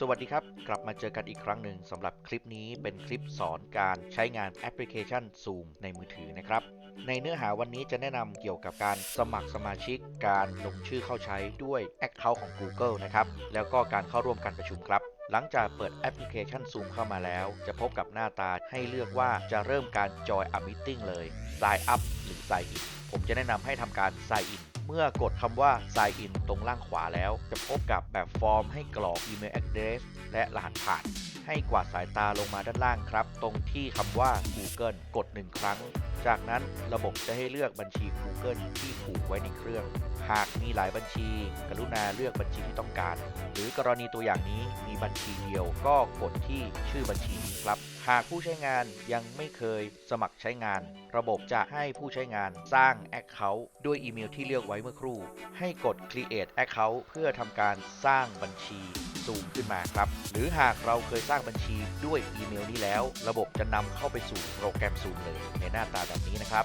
สวัสดีครับ กลับมาเจอกันอีกครั้งหนึ่งสำหรับคลิปนี้เป็นคลิปสอนการใช้งานแอปพลิเคชัน Zoom ในมือถือนะครับ ในเนื้อหาวันนี้จะแนะนำเกี่ยวกับการสมัครสมาชิก การลงชื่อเข้าใช้ด้วย Account ของ Google นะครับ แล้วก็การเข้าร่วมการประชุมครับ หลังจากเปิดแอปพลิเคชัน Zoom เข้ามาแล้ว จะพบกับหน้าตาให้เลือกว่าจะเริ่มการ Join a Meeting เลย Sign Up หรือ Sign In ผมจะแนะนำให้ทำการ Sign In เมื่อกดคำว่า Sign In ตรงล่างขวาแล้ว จะพบกับแบบฟอร์มให้กรอกอีเมล address และรหัสผ่าน ให้กวาดสายตาลงมาด้านล่างครับ ตรงที่คำว่า Google กด 1 ครั้ง จากนั้นระบบจะให้เลือกบัญชี Google ที่ผูกไว้ในเครื่องหากมีหลายบัญชี กรุณาเลือกบัญชีที่ต้องการ หรือกรณีตัวอย่างนี้มีบัญชีเดียว ก็กดที่ชื่อบัญชีนี้ครับ หากผู้ใช้งานยังไม่เคยสมัครใช้งาน ระบบจะให้ผู้ใช้งานสร้าง Account ด้วยอีเมลที่เลือกไว้เมื่อครู่ ให้กด create account เพื่อทำการสร้างบัญชี Zoom ขึ้นมาครับ หรือหากเราเคยสร้างบัญชีด้วยอีเมลนี้แล้ว ระบบจะนำเข้าไปสู่โปรแกรม Zoom เลยในหน้าตาแบบนี้นะครับ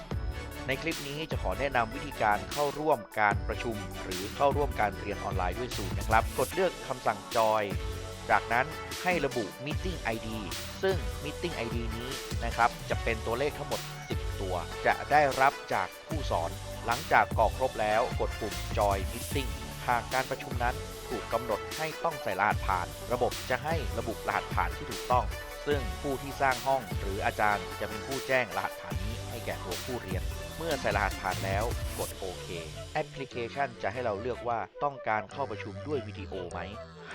ในคลิปนี้จะขอแนะนำวิธีการเข้าร่วมการประชุม หรือเข้าร่วมการเรียนออนไลน์ด้วย Zoom นะครับ กดเลือกคำสั่งจอย จากนั้นให้ระบุ Meeting ID ซึ่ง Meeting ID นี้นะครับจะเป็นตัวเลขทั้งหมด 10 ตัว จะได้รับจากผู้สอน หลังจากกรอกครบแล้วกดปุ่ม Join Meeting หากการประชุมนั้นถูกกำหนดให้ต้องใส่รหัสผ่าน ระบบจะให้ระบุรหัสผ่านที่ถูกต้อง ซึ่งผู้ที่สร้างห้องหรืออาจารย์จะเป็นผู้แจ้งรหัสผ่านนี้ ให้แก่ตัวผู้เรียน เมื่อใส่รหัสผ่านแล้วกดโอเค แอปพลิเคชันจะให้เราเลือกว่าต้องการเข้าประชุมด้วยวิดีโอไหม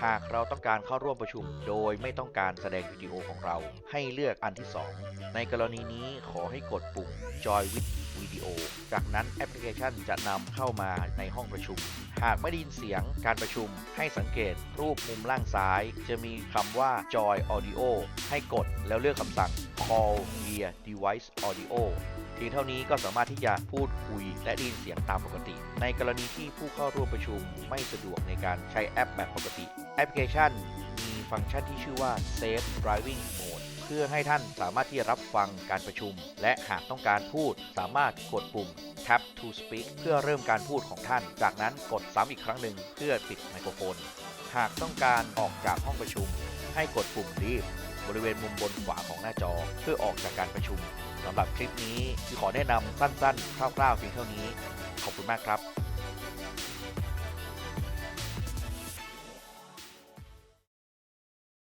หากเราต้องการเข้าร่วมประชุม โดยไม่ต้องการแสดงวิดีโอของเรา ให้เลือกอันที่ 2 ในกรณีนี้ขอให้กดปุ่ม Join with Video จากนั้นแอปพลิเคชันจะนำเข้ามาในห้องประชุม หากไม่ได้ยินเสียงการประชุม ให้สังเกตรูปมุมล่างซ้าย จะมีคำว่า Joy Audio ให้กดแล้วเลือกคำสั่ง Call via Device Audio เพียงเท่านี้ก็สามารถที่จะพูดคุยและได้ยินเสียงตามปกติ ในกรณีที่ผู้เข้าร่วมประชุมไม่สะดวกในการใช้แอปแบบปกติ แอปพลิเคชันมีฟังก์ชันที่ชื่อว่า Safe Driving Mode เพื่อให้ท่านสามารถที่จะรับฟังการประชุม และหากต้องการพูดสามารถกดปุ่ม Tap to Speak เพื่อเริ่มการพูดของท่าน จากนั้นกดซ้ำอีกครั้งหนึ่งเพื่อปิดไมโครโฟน หากต้องการออกจากห้องประชุม ให้กดปุ่ม Leave บริเวณมุมบนขวาของหน้าจอ เพื่อออกจากการประชุมสำหรับคลิปนี้คือขอแนะนำสั้นๆ คร่าวๆเพียงเท่านี้ ขอบคุณมากครับ